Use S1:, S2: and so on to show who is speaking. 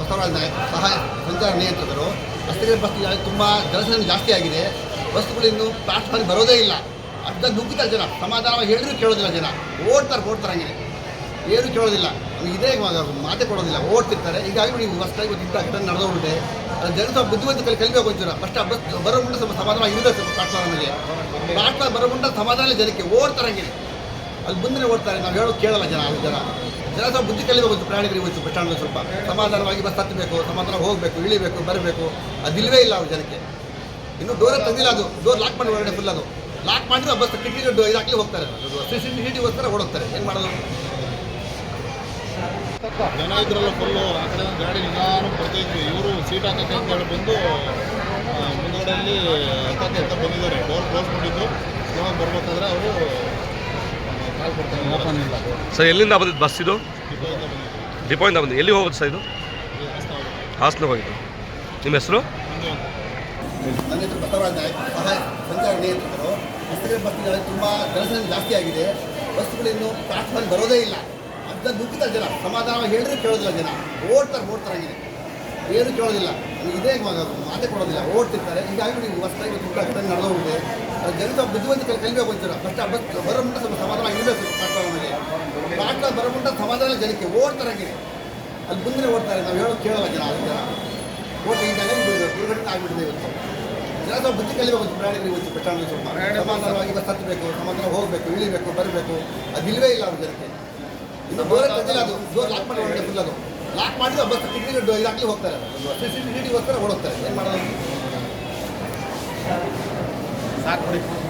S1: ಬಸವರಾಜ ನಾಯಕ್ ಸಹಾಯ ಸಂಚಾರ ನಿಯಂತ್ರಕರು. ರಸ್ತೆಗಳ ಬಸ್ ತುಂಬ ಜನಸಂಖ್ಯೆ ಜಾಸ್ತಿ ಆಗಿದೆ. ಬಸ್ಗಳು ಇನ್ನು ಪ್ಲಾಟ್ಫಾರ್ಮ್ ಬರೋದೇ ಇಲ್ಲ. ಅರ್ಧ ನುಗ್ಗುತ್ತಾರೆ ಜನ, ಸಮಾಧಾನವಾಗಿ ಹೇಳಿದ್ರು ಕೇಳೋದಿಲ್ಲ ಜನ. ಓಡ್ತಾರೆ ಓಡ್ತಾರೆ ಹಂಗೆ. ಏನು ಕೇಳೋದಿಲ್ಲ. ನಮಗೆ ಇದೇ ಮಾತೆ ಕೊಡೋದಿಲ್ಲ. ಓಡ್ತಿರ್ತಾರೆ. ಹೀಗಾಗಿ ನೀವು ಹೊಸ್ದಾಗಿ ಒಂದು ಇಂಥ ಘಟನೆ ನಡೆದೋಗ್ಬಿಟ್ಟೆ. ಜನ ಸ್ವಲ್ಪ ಬುದ್ಧಿವಂತ ಕಲಿ ಕಲಿಬೇಕು ಒಂಚೂರ. ಫಸ್ಟ್ ಆ ಬಸ್ ಬರೋ ಮುಂದೆ ಸ್ವಲ್ಪ ಸಮಾಧಾನವಾಗಿ ಇರುತ್ತೆ ಸ್ವಲ್ಪ ಪ್ಲಾಟ್ಫಾರ್ಮಲ್ಲಿ ಪ್ಲಾಟ್ಫಾರ್ಮ್ ಬರೋ ಮುಂದೆ ಸಮಾಧಾನ ಜನಕ್ಕೆ. ಓಡ್ತಾರೆ ಹಂಗೆ. ಅಲ್ಲಿ ಮುಂದೆ ಓಡ್ತಾರೆ. ನಾವು ಹೇಳೋದು ಕೇಳಲ್ಲ ಜನ, ಅಲ್ಲಿ ಜನ. ಜನ ಸ್ವಲ್ಪ ಬುದ್ಧಿ ಕಲಿಬೇಕು ಒಂದು ಪ್ರಯಾಣಿಕರಿಗೆ ಹೋಯ್ತು ಸ್ಟ್ಯಾಂಡ್ ಸ್ವಲ್ಪ ಸಮಾಧಾನವಾಗಿ ಬಸ್ ಹತ್ತಬೇಕು, ಸಮಾಧಾನ ಹೋಗಬೇಕು, ಇಳಿಬೇಕು, ಬರಬೇಕು. ಅದಿಲ್ವೇ ಇಲ್ಲ ಅವ್ರ ಜನಕ್ಕೆ. ಇನ್ನು ಡೋರ್ ತಂದಿಲ್ಲ ಅದು. ಡೋರ್ ಲಾಕ್ ಮಾಡಿ ಒಳಗಡೆ ಫುಲ್ ಅದು. ಲಾಕ್ ಮಾಡಿದ್ರೆ ಬಸ್ ಕಿಟಕಿ ಇದಾಕಲಿ ಹೋಗ್ತಾರೆ. ಟಿಗೋಸ್ಕರ ಓಡೋಗ್ತಾರೆ. ಏನು ಮಾಡೋದು
S2: ಜನ ಇದ್ರಲ್ಲ ಫುಲ್ಲು ಆ ಕಡೆ ಗಾಡಿ ನಿಧಾನ ಬರ್ತಾಯಿದ್ವಿ ಇವರು ಸೀಟ್ ಹಾಕಕ್ಕೆ ಅಂತ ಹೇಳಿ ಬಂದು ಮುಂದುಗಡೆಯಲ್ಲಿ ಹತ್ತಕ್ಕೆ ಅಂತ ಬಂದಿದ್ದಾರೆ. ಡೋರ್ ಕ್ಲೋಸ್ ಮಾಡಿದ್ದು. ಬರ್ಬೇಕಾದ್ರೆ ಅವರು ಕಾಲ್ ಕೊಡ್ತಾರೆ ಓಪನ್ ಇಲ್ಲ
S3: ಸರ್ ಎಲ್ಲಿಂದ ಬಂದಿದ್ದು ಬಸ್ ಇದು?
S2: ಡಿಪೋಯಿಂದ
S3: ಬಂದಿದ್ದು. ಎಲ್ಲಿ ಹೋಗುತ್ತೆ ಸರ್ ಇದು?
S2: ಹಾಸನ
S3: ಹೋಗಿದ್ದು ನಿಮ್ಮ ಹೆಸರು?
S1: ನನ್ನ ಹೆಸರು ಬಸವರಾಜ ನಾಯಕ್. ಸಹಾಯ ಸಂಚಾರ ನಿಯಂತ್ರಕರು. ರಸ್ತೆಗಳ ಬಸ್ಸುಗಳು ತುಂಬ ಜನಸಂಖ್ಯೆ ಜಾಸ್ತಿ ಆಗಿದೆ. ಬಸ್ಸುಗಳು ಇನ್ನು ಪ್ಲಾಟ್ಫಾರ್ಮ್ ಬರೋದೇ ಇಲ್ಲ. ಅಂತ ದುಃಖಿತ ಜನ ಸಮಾಧಾನ ಹೇಳಿದ್ರೆ ಕೇಳೋದಿಲ್ಲ ಜನ. ಓಡ್ತಾರೆ ಓಡ್ತಾರೆ ಹಂಗೆ. ಏನು ಕೇಳೋದಿಲ್ಲ. ಇದೇ ಮಾತೆ ಕೊಡೋದಿಲ್ಲ, ಓಡ್ತಿರ್ತಾರೆ. ಹೀಗಾಗಿ ನೀವು ಹೊಸದಾಗಿ ದುಡ್ಡು ಹಾಕ್ತಾರೆ ನಡೆದು ಜನ ಸ್ವಲ್ಪ ಬುದ್ಧಿವಂತ ಕೆಲ ಕಲಿಬೇಕು ಅಂತೀರ ಫಸ್ಟ್ ಆ ಬರೋ ಮುಂಟ ಸ್ವಲ್ಪ ಸಮಾಧಾನವಾಗಿ ಇರಬೇಕು ಮೇಲೆ. ಪ್ಲಾಟ್ಫಾರ್ಮ್ ಬರೋ ಮುಂಟ ಸಮಾಧಾನ ಜನಕ್ಕೆ. ಓಡ್ತಾರೆ ಅಲ್ಲಿ ಮುಂದೆ ಓಡ್ತಾರೆ. ನಾವು ಹೇಳೋದು ಕೇಳಲ್ಲ ಜನ, ಆ ಜನ. ಓಟ್ ಈಗಾಗ ದುರ್ಘಟನೆ ಆಗಿಬಿಟ್ಟಿದೆ ಇವತ್ತು. ಜನ ಸ್ವಲ್ಪ ಬುದ್ಧಿ ಕಲಿಬೇಕು ಒಂದು ಪ್ರಯಾಣಿಕರಿಗೆ ಇವತ್ತು ಪೆಟ್ಟಾಣ ಸ್ವಲ್ಪ. ಸಮಾಧಾನವಾಗಿ ಬಸ್ ಹತ್ತಬೇಕು, ಸಮಾಧಾನ ಹೋಗಬೇಕು, ಇಳಿಬೇಕು, ಬರಬೇಕು. ಅದಿಲ್ವೇ ಇಲ್ಲ ಅವ್ರ ಜನಕ್ಕೆ. ಅದು. ಜೋರು ಲಾಕ್ ಮಾಡಿ ಫುಲ್ ಅದು. ಲಾಕ್ ಮಾಡಿದ್ರೆ ಬಸ್ ಟಿಕೆಟ್ ಇದಾಕಲಿ ಹೋಗ್ತಾರೆ ಸಿ ಸಿ ಟಿ ಹೋಗ್ತಾರೆ ಓಡೋಗ್ತಾರೆ. ಏನು ಮಾಡೋದು?
S2: ಸಾಕು